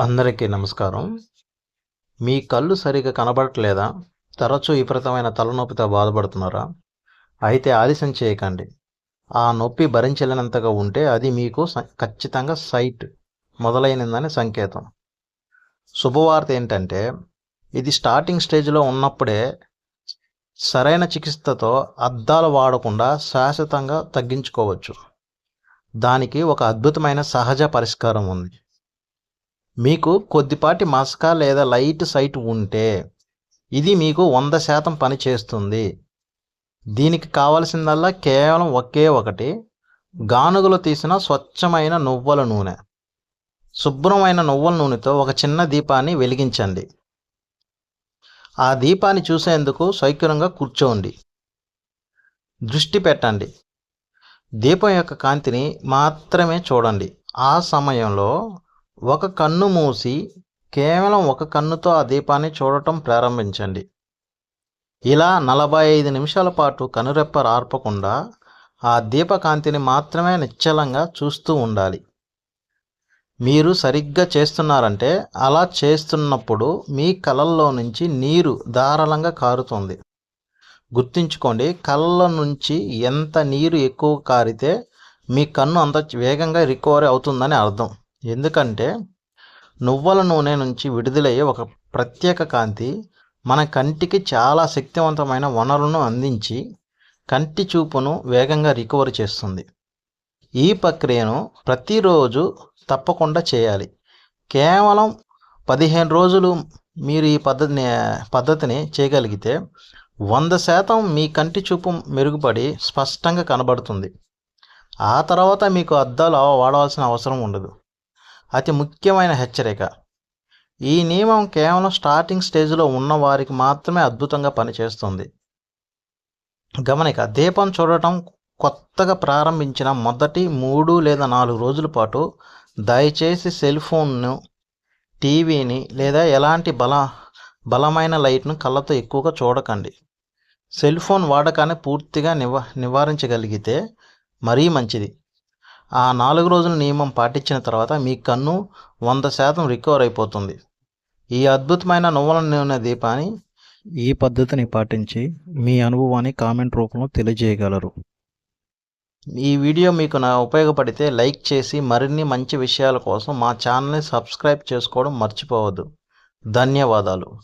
అందరికీ నమస్కారం. మీ కళ్ళు సరిగా కనబడట్లేదా? తరచూ విపరీతమైన తలనొప్పితో బాధపడుతున్నారా? అయితే ఆలస్యం చేయకండి. ఆ నొప్పి భరించలేనంతగా ఉంటే అది మీకు ఖచ్చితంగా సైట్ మొదలైనదని సంకేతం. శుభవార్త ఏంటంటే ఇది స్టార్టింగ్ స్టేజ్లో ఉన్నప్పుడే సరైన చికిత్సతో అద్దాలు వాడకుండా శాశ్వతంగా తగ్గించుకోవచ్చు. దానికి ఒక అద్భుతమైన సహజ పరిష్కారం ఉంది. మీకు కొద్దిపాటి మసక లేదా లైట్ సైట్ ఉంటే ఇది మీకు వంద శాతం పని చేస్తుంది. దీనికి కావలసిందల్లా కేవలం ఒకే ఒకటి గానుగలు తీసిన స్వచ్ఛమైన నువ్వుల నూనె. శుభ్రమైన నువ్వుల నూనెతో ఒక చిన్న దీపాన్ని వెలిగించండి. ఆ దీపాన్ని చూసేందుకు సౌకర్యంగా కూర్చోండి. దృష్టి పెట్టండి. దీపం యొక్క కాంతిని మాత్రమే చూడండి. ఆ సమయంలో ఒక కన్ను మూసి కేవలం ఒక కన్నుతో ఆ దీపాన్ని చూడటం ప్రారంభించండి. ఇలా నలభై ఐదు నిమిషాల పాటు కనురెప్ప ఆర్పకుండా ఆ దీపకాంతిని మాత్రమే నిశ్చలంగా చూస్తూ ఉండాలి. మీరు సరిగ్గా చేస్తున్నారంటే అలా చేస్తున్నప్పుడు మీ కళ్ళల్లో నుంచి నీరు ధారాళంగా కారుతుంది. గుర్తుంచుకోండి కళ్ళ నుంచి ఎంత నీరు ఎక్కువ కారితే మీ కన్ను అంత వేగంగా రికవరీ అవుతుందని అర్థం. ఎందుకంటే నువ్వుల నూనె నుంచి విడుదలయ్యే ఒక ప్రత్యేక కాంతి మన కంటికి చాలా శక్తివంతమైన వనరులను అందించి కంటి చూపును వేగంగా రికవరీ చేస్తుంది. ఈ ప్రక్రియను ప్రతిరోజు తప్పకుండా చేయాలి. కేవలం పదిహేను రోజులు మీరు ఈ పద్ధతిని పద్ధతిని చేయగలిగితే వంద శాతం మీ కంటి చూపు మెరుగుపడి స్పష్టంగా కనబడుతుంది. ఆ తర్వాత మీకు అద్దాలు వాడవలసిన అవసరం ఉండదు. అతి ముఖ్యమైన హెచ్చరిక. ఈ నియమం కేవలం స్టార్టింగ్ స్టేజ్లో ఉన్న వారికి మాత్రమే అద్భుతంగా పనిచేస్తుంది. గమనిక దీపం చూడటం కొత్తగా ప్రారంభించిన మొదటి మూడు లేదా నాలుగు రోజుల పాటు దయచేసి సెల్ ఫోన్ను టీవీని లేదా ఎలాంటి బల బలమైన లైట్ను కళ్ళతో ఎక్కువగా చూడకండి. సెల్ ఫోన్ వాడకాన్ని పూర్తిగా నివా నివారించగలిగితే మరీ మంచిది. ఆ నాలుగు రోజుల నియమం పాటించిన తర్వాత మీ కన్ను వంద శాతం రికవర్ అయిపోతుంది. ఈ అద్భుతమైన నువ్వుల నూనె దీపాన్ని ఈ పద్ధతిని పాటించి మీ అనుభవాన్ని కామెంట్ రూపంలో తెలియజేయగలరు. ఈ వీడియో మీకు నా ఉపయోగపడితే లైక్ చేసి మరిన్ని మంచి విషయాల కోసం మా ఛానల్ని సబ్స్క్రైబ్ చేసుకోవడం మర్చిపోవద్దు. ధన్యవాదాలు.